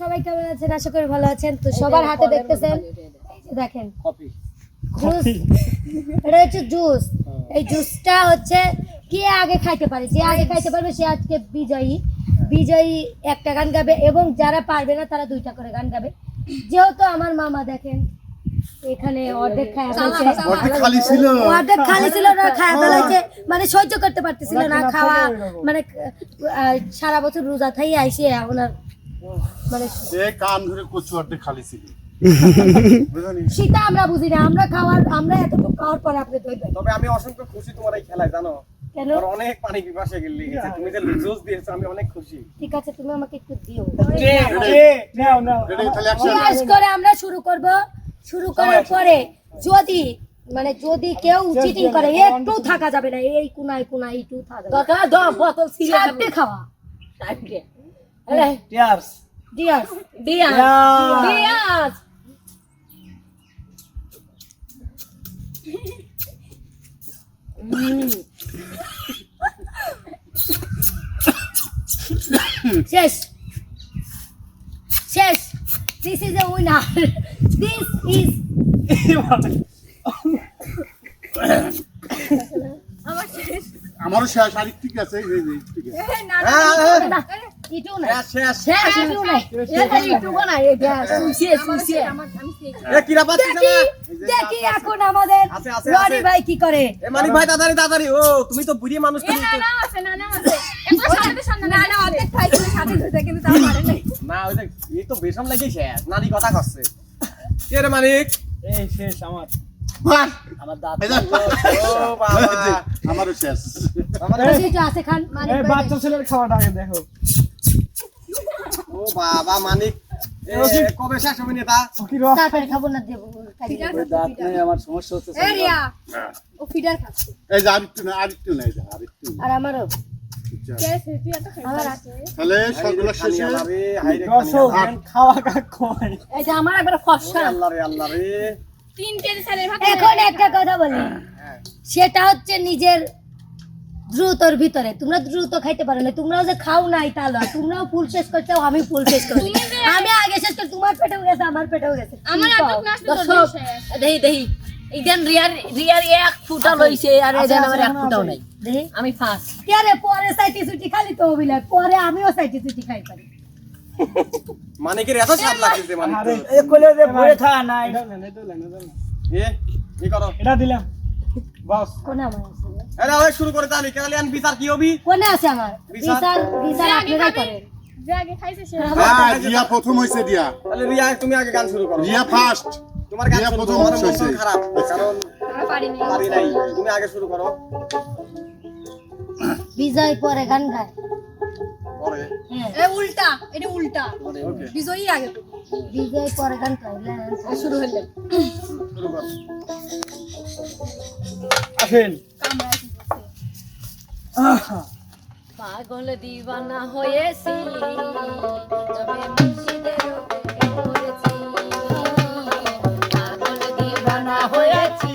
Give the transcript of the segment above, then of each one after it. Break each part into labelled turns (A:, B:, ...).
A: সবাই কেমন আছেন? আশা করি ভালো আছেন। তো সবার হাতে দেখতেছেন। দেখেন। জুস এটা হচ্ছে জুস এই জুসটা হচ্ছে কে আগে খাইতে পারে? যে আগে খাইতে পারবে সে আজকে বিজয়ী। বিজয়ী একটা গান গাবে এবং যারা পারবে না তারা দুইটা করে গান গাবে। যেহেতু আমার মামা দেখেন এখানে অর্ধেক খাওয়া
B: অর্ধেক খালি ছিল।
A: অর্ধেক খালি ছিল না খাওয়া ফেলাইছে মানে সহ্য করতে পারতেছিল না খাওয়া মানে সারা বছর রোজা থাই আইসে ওনার মানে
B: সে কান ধরে খালি ছিল।
A: সেটা আমরা বুঝি না আমরা খাওয়ার আমরা এতটুকু খাওয়ার পর আপনি
C: তবে আমি অসংখ্য খুশি তোমার এই খেলায় জানো?
A: কেন?
C: অনেক পানি পিপাসে গেলে গেছে তুমি যে জোস দিয়েছ আমি অনেক খুশি।
A: ঠিক আছে তুমি আমাকে একটু দিও।
B: তাহলে অ্যাকশন
A: করে আমরা শুরু করব। শুরু করার পরে যদি মানে যদি কেউ চিটিং করে একটু থাকা যাবে না এই কোনায় কোনায় একটু থাকা
D: দরকার দম বোতল
A: চারটে। খাওয়া
D: টিয়ার্স
A: ডিয়ার
D: ডিয়াস
A: ডিয়াস।
D: ডিয়াস
A: শেষ শেষ this is a winner this is
B: আমারও শেষ আরেক ঠিক আছে এই যে, এই ঠিক আছে
C: হ্যাঁ হ্যাঁ
A: ইটু না
C: শেষ শেষ
A: শেষ। ইটু নাই।
D: এটা একটু বানাই এটা সুসিয়ে সুসিয়ে
C: এ কিরা পাচ্ছিস
A: দেখি
C: না
A: দেখি এখন আমাদের
C: আছে, আছে,
A: রনি
C: আছে।
A: ভাই কি করে?
C: এ ভাই তাড়াতাড়ি তাড়াতাড়ি। ও তুমি তো বুড়ি মানুষ তুমি তো- না ওই যে এই তো বেশম লাগি শেষ। নানি কথা করছে কে রে মানিক?
E: এই শেষ আমার!
D: আমার দাঁত
C: ও বাবা।
B: আমারও শেষ।
C: আমাদের
A: একটু আছে খান মানে
E: বাচ্চা ছেলের খাওয়াটা আগে দেখো।
C: ও বাবা মানিক। কবে শেষ হবে নেতা?
E: কি
A: খাব না দেবো।
E: দাঁত নেই আমার সমস্যা হচ্ছে
B: এই যে আরেকটু না আরেকটু না এই যে আরেকটু
A: আর আমারও।
C: হ্যাঁ।
A: সেটা হচ্ছে নিজের দ্রুতর ভিতরে। তোমরা দ্রুত খাইতে পারো না। তোমরাও যে খাও নাই তা লয়। তোমরাও ফুল শেষ করছ আমি ফুল শেষ করছি। আমি আগে শেষ করছি তোমার পেটেও গেছে আমার পেটেও গেছে। আমার
D: দেহি দেহি। ইদেন রিয়ার রিয়ার এক ফুটা লইছে আর এদেন আমার এক ফুটাও নাই।
A: দেখি
D: আমি ফার্স্ট
A: কে রে পরে সাইটি সুটি খালি তো অভিনয়। পরে আমিও সাইটি সুটি খাই পারি।
C: মানিকের এত স্বাদ লাগছে
E: আরে
C: তো।
E: কোলে যে বয়ে থা নাই।
C: এ কি করো।
E: এটা দিলাম। বাস
A: কোনে আমার
C: আরে ওই শুরু করে তাহলে কেন আন বিচার কি হবি?
A: কোনে আছে আমার?
C: বিচার?
A: বিচার বিচার আপনারা করেন।
B: হ্যাঁ রিয়া প্রথম হয়েছে রিয়া
C: তাহলে রিয়া তুমি আগে গান শুরু করো।
B: রিয়া ফার্স্ট
C: তোমার গান
B: প্রথম।
C: মন খারাপ কারণ পারি নাই। তুমি আগে শুরু করো।
A: বিজয় পরে গান গায়।
C: পরে?
A: হ্যাঁ।
F: উল্টা এটা উল্টা।
C: ওকে।
F: বিজয়ী আগে
A: বিজয় পরে গান গাইলে
D: শুরু
C: করো।
E: আসেন।
D: পাগল দিবানা হয়েছি তবে মুর্শিদের পড়েছি। পাগল দিবানা হয়েছি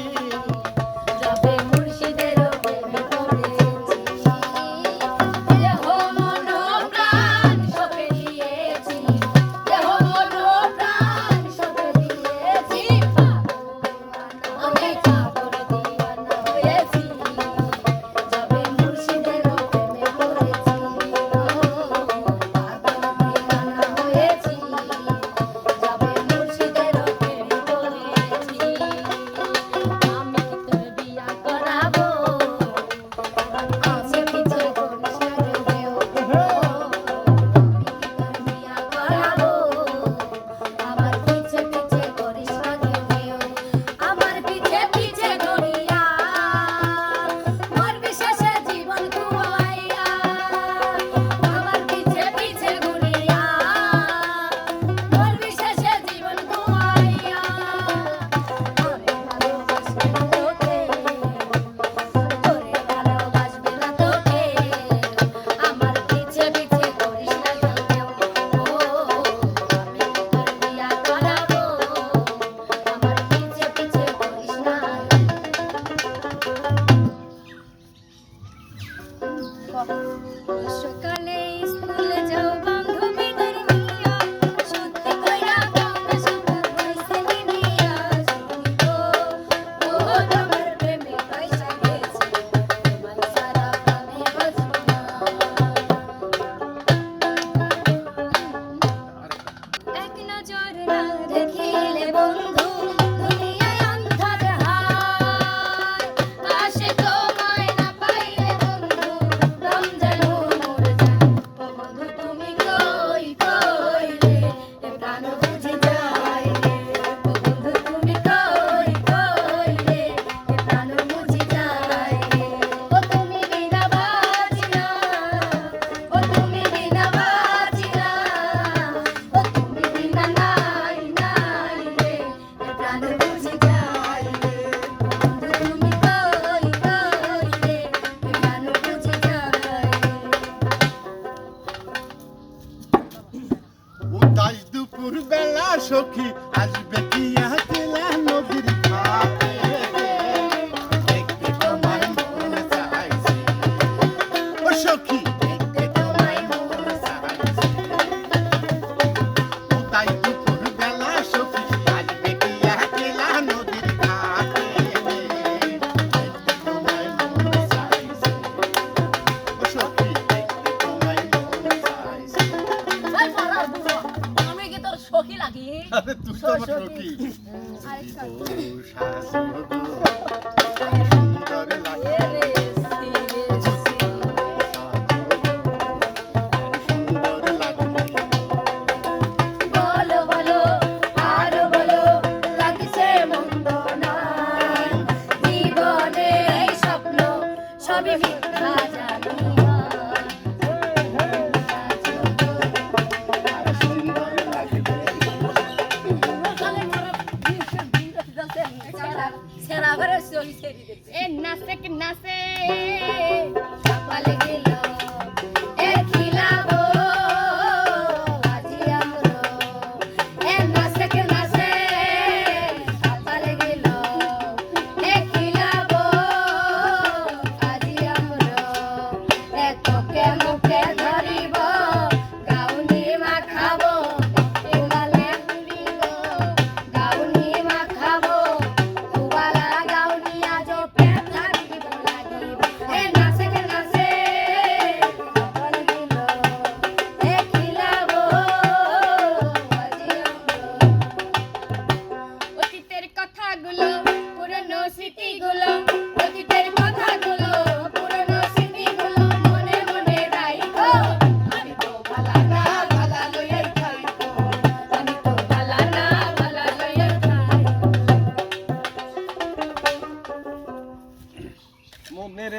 D: এ
A: নাচে নাচে?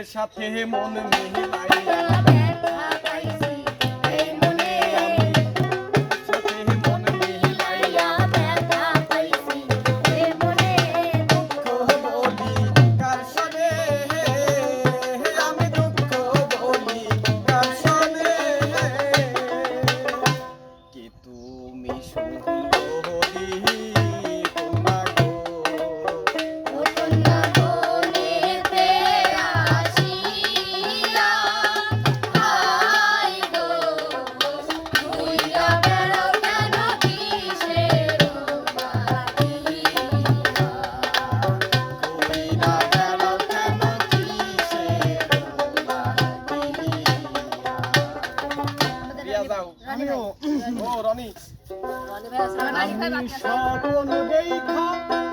C: সাথে মন মিলাইয়া স্বপ্ন দেখা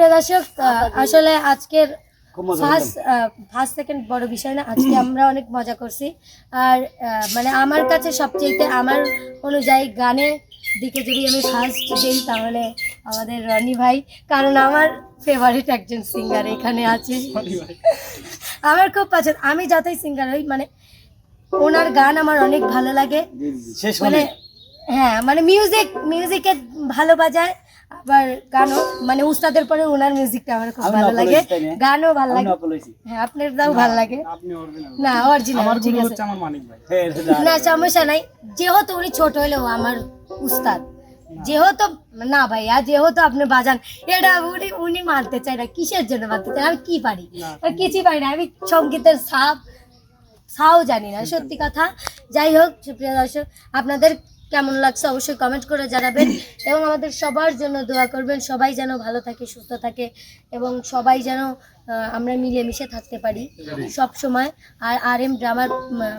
A: সুপ্রিয় দর্শক আসলে আজকের ফার্স্ট ফার্স্ট সেকেন্ড বড় বিষয় না আজকে আমরা অনেক মজা করছি। আর মানে আমার কাছে সবচেয়ে আমার অনুযায়ী গানের দিকে যদি আমি ফার্স্ট দিই তাহলে আমাদের রনি ভাই কারণ আমার ফেভারিট একজন সিঙ্গার এখানে আছে। আমার খুব পছন্দ আমি যতই সিঙ্গার হই মানে ওনার গান আমার অনেক ভালো লাগে। মানে হ্যাঁ মানে মিউজিক মিউজিকে ভালো বাজায়। আবার গানও মানে উস্তাদের পরে ওনার মিউজিকটা আমার খুব ভালো লাগে? গানও ভালো লাগে। হ্যাঁ আপনার দাও ভালো লাগে। না অরিজিনাল ঠিক আছে।
E: হচ্ছে আমার মানিক ভাই।
A: না সমস্যা নাই। যেহেতু উনি ছোট হলেও আমার উস্তাদ। যেহেতু না ভাইয়া যেহেতু আপনি বাজান এটা উনি উনি মানতে চাই না। কিসের জন্য মানতে চাই আমি কি পারি? কিছুই পারি না। আমি সঙ্গীতের সাপ সাও জানি না। সত্যি কথা। যাই হোক সুপ্রিয় দর্শক আপনাদের কেমন লাগছে অবশ্যই কমেন্ট করে জানাবেন। এবং আমাদের সবার জন্য দোয়া করবেন, সবাই যেন ভালো থাকে, সুস্থ থাকে এবং সবাই যেন আমরা মিলেমিশে থাকতে পারি সব সময়। আর আর এম ড্রামার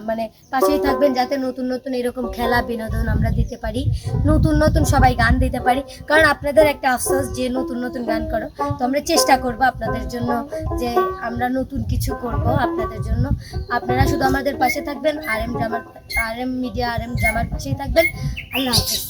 A: মানে পাশেই থাকবেন যাতে নতুন নতুন এরকম খেলা, বিনোদন আমরা দিতে পারি, নতুন নতুন সবাই গান দিতে পারি। কারণ আপনাদের একটা আফসোস যে নতুন নতুন গান করো, তো আমরা চেষ্টা করব আপনাদের জন্য যে আমরা নতুন কিছু করব আপনাদের জন্য। আপনারা শুধু আমাদের পাশে থাকবেন আর এম ড্রামার R M media R M ড্রামার পাশেই থাকবেন। আল্লাহ হাফিজ